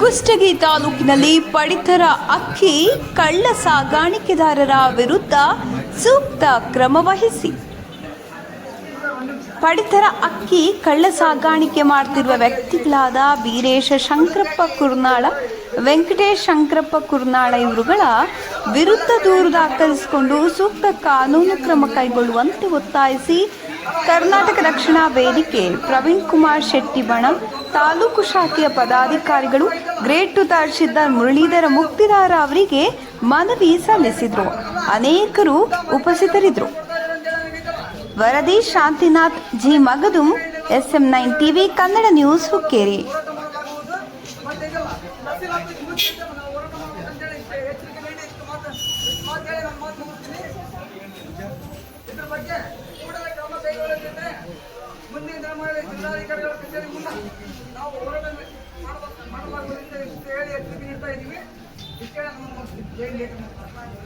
ಕುಷ್ಟಗಿ ತಾಲೂಕಿನಲ್ಲಿ ಪಡಿತರ ಅಕ್ಕಿ ಕಳ್ಳ ಸಾಗಾಣಿಕೆದಾರರ ವಿರುದ್ಧ ಸೂಕ್ತ ಕ್ರಮ ವಹಿಸಿ. ಪಡಿತರ ಅಕ್ಕಿ ಕಳ್ಳ ಸಾಗಾಣಿಕೆ ಮಾಡ್ತಿರುವ ವ್ಯಕ್ತಿಗಳಾದ ವೀರೇಶ ಶಂಕರಪ್ಪ ಕುರ್ನಾಳ, ವೆಂಕಟೇಶ್ ಶಂಕರಪ್ಪ ಕುರ್ನಾಳ ಇವರುಗಳ ವಿರುದ್ಧ ದೂರು ದಾಖಲಿಸಿಕೊಂಡು ಸೂಕ್ತ ಕಾನೂನು ಕ್ರಮ ಕೈಗೊಳ್ಳುವಂತೆ ಒತ್ತಾಯಿಸಿ ಕರ್ನಾಟಕ ರಕ್ಷಣಾ ವೇದಿಕೆ ಪ್ರವೀಣ್ ಕುಮಾರ್ ಶೆಟ್ಟಿ ಬಣ ತಾಲೂಕು ಶಾಖೆಯ ಪದಾಧಿಕಾರಿಗಳು ಗ್ರೇಟ್ ಟು ತಹಶೀಲ್ದಾರ್ ಮುರಳೀಧರ ಮುಕ್ತಿದಾರ ಅವರಿಗೆ ಮನವಿ ಸಲ್ಲಿಸಿದರು ಅನೇಕರು ಉಪಸ್ಥಿತರಿದ್ದರು ವರದಿ Shantinath G Magadum SM nine TV Kannada news Hukkeri ಬಗ್ಗೆ ಕೈಗೊಳ್ಳದಿದ್ದರೆ ಮುಂದಿನ ದಿನಗಳಲ್ಲಿ ಜಿಲ್ಲಾಧಿಕಾರಿಗಳ ಕಚೇರಿ ಮುನ್ನ ನಾವು ಹೋರಾಟ ಅಂತ ಹೇಳಿ ಎಚ್ಚರಿಕೆ ನೀಡ್ತಾ ಇದ್ದೀವಿ. ಇಷ್ಟೇ ಲೇಖನ